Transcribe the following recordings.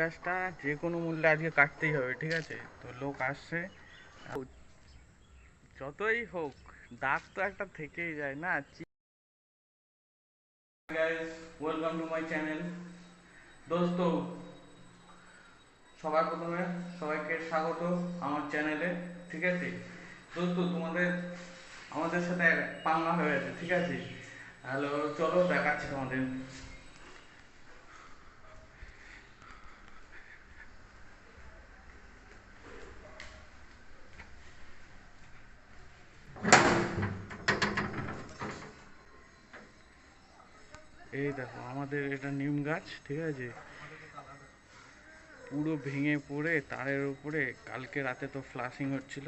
গাছটা যে কোনো মূল্যে আজকে কাটতেই হবে, ঠিক আছে? তো লোক আসছে। যতই হোক, দাগ তো একটা থেকেই যায় না? ওয়েলকাম টু মাই চ্যানেল দোস্ত, সবার প্রথমে সবাইকে স্বাগত আমার চ্যানেলে ঠিক আছে? দোস্ত, তোমাদের, আমাদের সাথে পাঙ্গা হয়ে গেছে, ঠিক আছে? হ্যালো, চলো দেখাচ্ছি তোমাদের। এই দেখো, আমাদের এটা নিম গাছ, ঠিক আছে? পুরো ভেঙে পড়ে, তারের উপরে, কালকে রাতে তো ফ্লাশিং হচ্ছিল।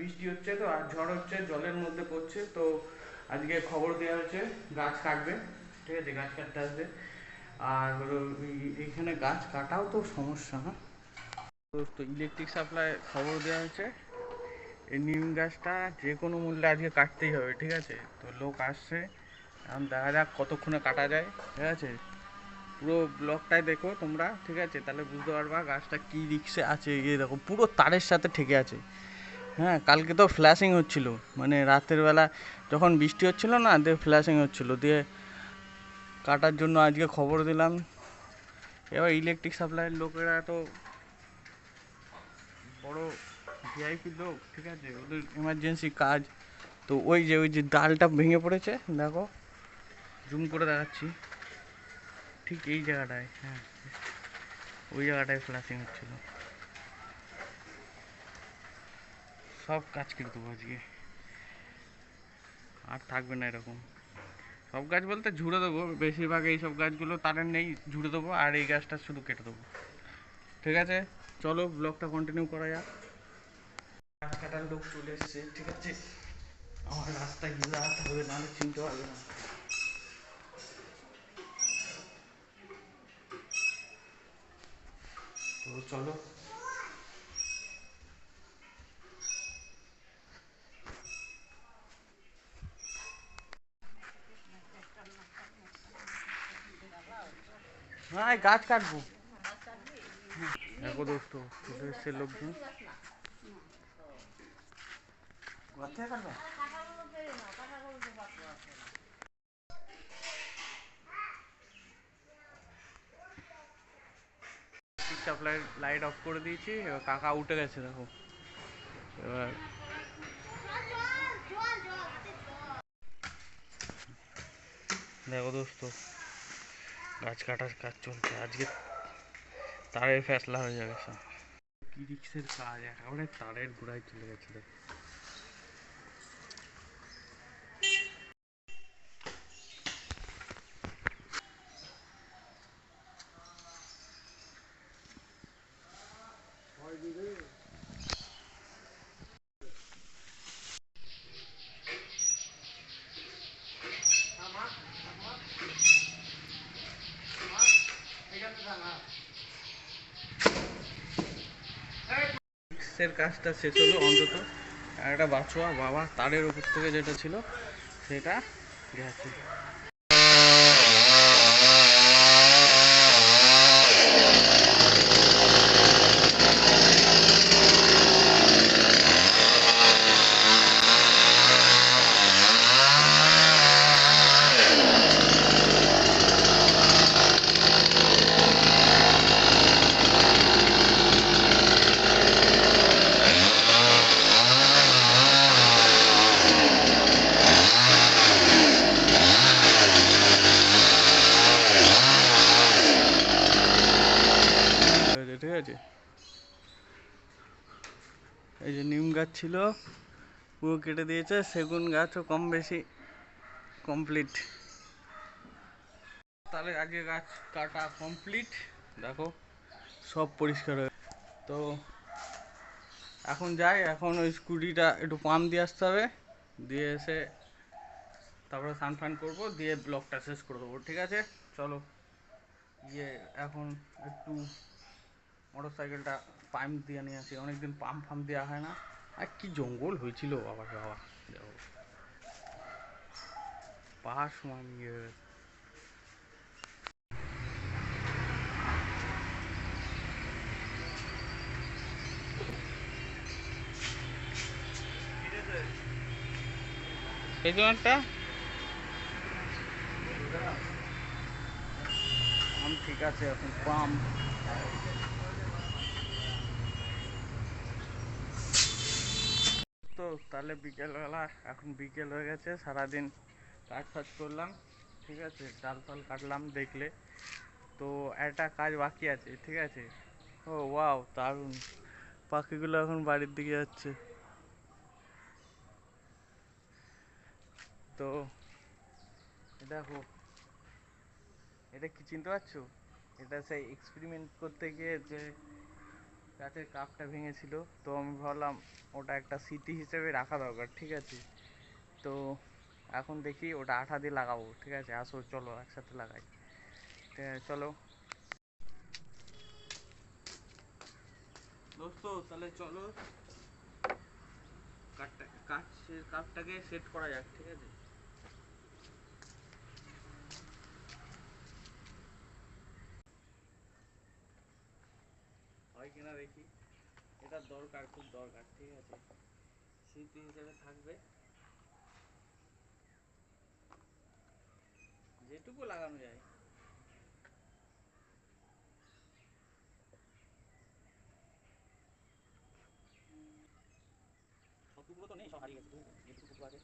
বৃষ্টি হচ্ছে তো, আর ঝড় হচ্ছে, জলের মধ্যে পড়ছে, তো আজকে খবর দেওয়া হয়েছে, গাছ কাটবে, ঠিক আছে, গাছ কাটতে আসবে। আর হলো এইখানে গাছ কাটাও তো সমস্যা হ্যাঁ তো ইলেকট্রিক সাপ্লাই খবর দেওয়া হয়েছে। এই নিম গাছটা যে কোনো মূল্যে আজকে কাটতেই হবে, ঠিক আছে? তো লোক আসছে, এখন দেখা যাক কতক্ষণে কাটা যায়, ঠিক আছে? পুরো ব্লকটাই দেখো তোমরা, ঠিক আছে? তাহলে বুঝতে পারবা গাছটা কী রিক্সে আছে ইয়ে দেখো, পুরো তারের সাথে ঠেকে আছে। হ্যাঁ কালকে তো ফ্ল্যাশিং হচ্ছিল মানে রাতের বেলা যখন বৃষ্টি হচ্ছিল না, দিয়ে ফ্ল্যাশিং হচ্ছিল, দিয়ে কাটার জন্য আজকে খবর দিলাম। এবার ইলেকট্রিক সাপ্লাইয়ের লোকেরা তো বড় ভিআইপি লোক ঠিক আছে ওদের এমার্জেন্সি কাজ। তো ওই যে ওই যে ডালটা ভেঙে পড়েছে, দেখো। জুম করে দেখাচ্ছি। ঠিক এই জায়গাটায় হ্যাঁ। ওই জায়গাটায় ফ্ল্যাশিং হচ্ছিল। সব কাজ করে দেবো আজকে। আর থাকবে না এরকম। সব গাছ বলতে ঝুড়ে দেবো, বেশিরভাগ এই সব গাছগুলো তারের নেই, ঝুড়ে দেবো, আর এই গাছটা শুধু কেটে দেবো। ঠিক আছে? চলো ব্লগটা কন্টিনিউ করা যাক। গাছ কাটার লোক চলে এসছে ঠিক আছে? আমার রাস্তায় গিয়ে দাঁড়াতে হবে নাহলে চিনতে পারবে না। তো চলো। হ্যাঁ এই গাছ কাটবো। দেখো দোস্ত চলে এসছে লোকজন। সাপ্লাই লাইট অফ করে দিয়েছি, এবার কাকা উঠে গেছে, দেখো। এবার দেখো দোস্ত, গাছ কাটার কাজ চলছে। আজকে তারের ফেসলা হয়ে যাবে কি রিক্সের কাজ, একেবারে তারের গোড়ায় চলে গেছে, দেখো। রিক্সের কাজটা শেষ হলো অন্তত। একটা বাছুয়া বাবা তারের উপর থেকে যেটা ছিল, সেটা গেছে। আছে? এই যে নিম গাছ ছিল, পুরো কেটে দিয়েছে, সেগুন গাছও কম বেশি কমপ্লিট তাহলে আজকে গাছ কাটা কমপ্লিট দেখো, সব পরিষ্কার হয়ে তো এখন যাই, এখন ওই স্কুটিটা একটু পাম্প দিয়ে আসতে হবে। দিয়ে এসে তারপরে স্নান ফান করব, দিয়ে ব্লগটা শেষ করে দেবো, ঠিক আছে? চলো ইয়ে এখন একটু মোটর সাইকেলটা পাম্প দিয়ে নিয়ে আসি। অনেকদিন পাম্প ফাম্প দেওয়া হয় না। আর কি জঙ্গল হয়েছিল বাবা বাবা। দেখো পা সমান এই দোকানটা ঠিক আছে, এখন পাম তাহলে বিকেলবেলা, এখন বিকেল হয়ে গেছে, সারাদিন কাজ ফাজ করলাম, ঠিক আছে? ডাল ফাল কাটলাম দেখলে। তো একটা কাজ বাকি আছে, ঠিক আছে? ও, ওয়াও, দারুণ। পাখিগুলো এখন বাড়ির দিকে যাচ্ছে। তো দেখো, এটা কি চিনতে পারছ? এটা সেই এক্সপেরিমেন্ট করতে গিয়ে যে গাছের কাপটা ভেঙেছিল। তো আমি ভাবলাম ওটা একটা স্মৃতি হিসেবে রাখা দরকার, ঠিক আছে? তো এখন দেখি ওটা আঠা দিয়ে লাগাবো, ঠিক আছে? আসো, চলো, একসাথে লাগাই। চলো। দোস্ত, তাহলে চলো। কাঠটা, কাঠের কাপটাকে সেট করা যাক, ঠিক আছে? কিনা দেখি। এটা দরকার, খুব দরকার, ঠিক আছে? স্মৃতি হিসেবে থাকবে। যেটুকু লাগানো যায়। সব টুকরো তো নেই, সব হারিয়ে গেছে যেটুকু আছে।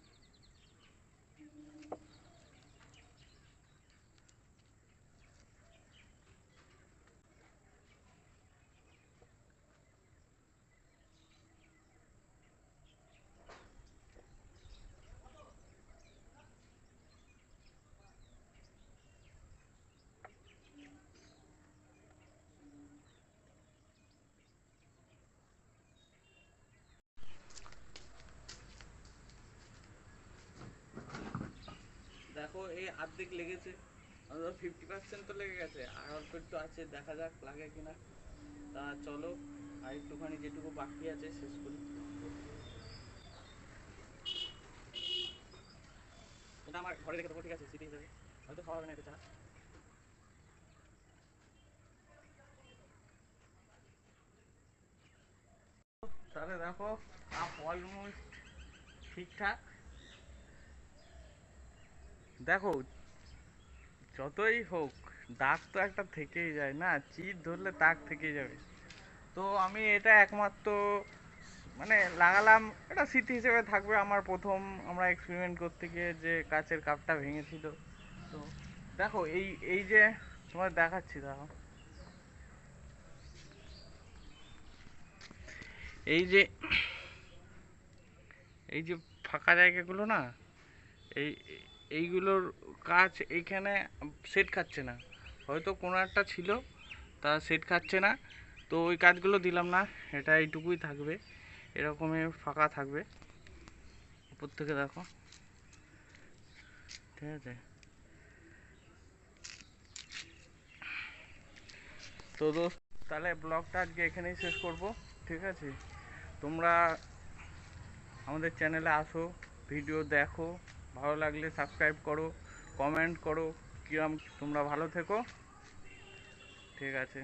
অর্ধেক লেগেছে। ফিফটি পার্সেন্ট তো লেগে গেছে। আর অল্প একটু আছে, দেখা যাক লাগে কিনা। তা চলো, আর একটুখানি যেটুকু বাকি আছে শেষ করি। এটা আমার ঘরে রেখে দেবো, ঠিক আছে? স্মৃতি হিসেবে। হয়তো হবে না এটা তাহলে দেখো অলমোস্ট ঠিকঠাক। দেখো, যতই হোক, দাগ তো একটা থেকেই যায় না চিট ধরলে দাগ থেকেই যাবে। তো আমি এটা একমাত্র মানে লাগালাম, এটা স্মৃতি হিসেবে থাকবে আমার প্রথম আমরা এক্সপেরিমেন্ট করতে গিয়ে যে কাচের কাপটা ভেঙেছিল। তো দেখো, এই এই যে তোমার দেখাচ্ছি দেখো। এই যে এই যে ফাঁকা জায়গাগুলো না, এই এইগুলোর কাজ এইখানে সেট খাচ্ছে না। হয়তো কোনো একটা ছিল, তা সেট খাচ্ছে না। তো ওই কাজগুলো দিলাম না, এটা এইটুকুই থাকবে। এরকমই ফাঁকা থাকবে। উপর থেকে দেখো। ঠিক আছে। তো দোস্ত, তাহলে ব্লগটা আজকে এখানেই শেষ করব। ঠিক আছে? তোমরা আমাদের চ্যানেলে আসো, ভিডিও দেখো। ভালো লাগলে সাবস্ক্রাইব করো কমেন্ট করো। কিরম তোমরা ভালো থেকো। ঠিক আছে।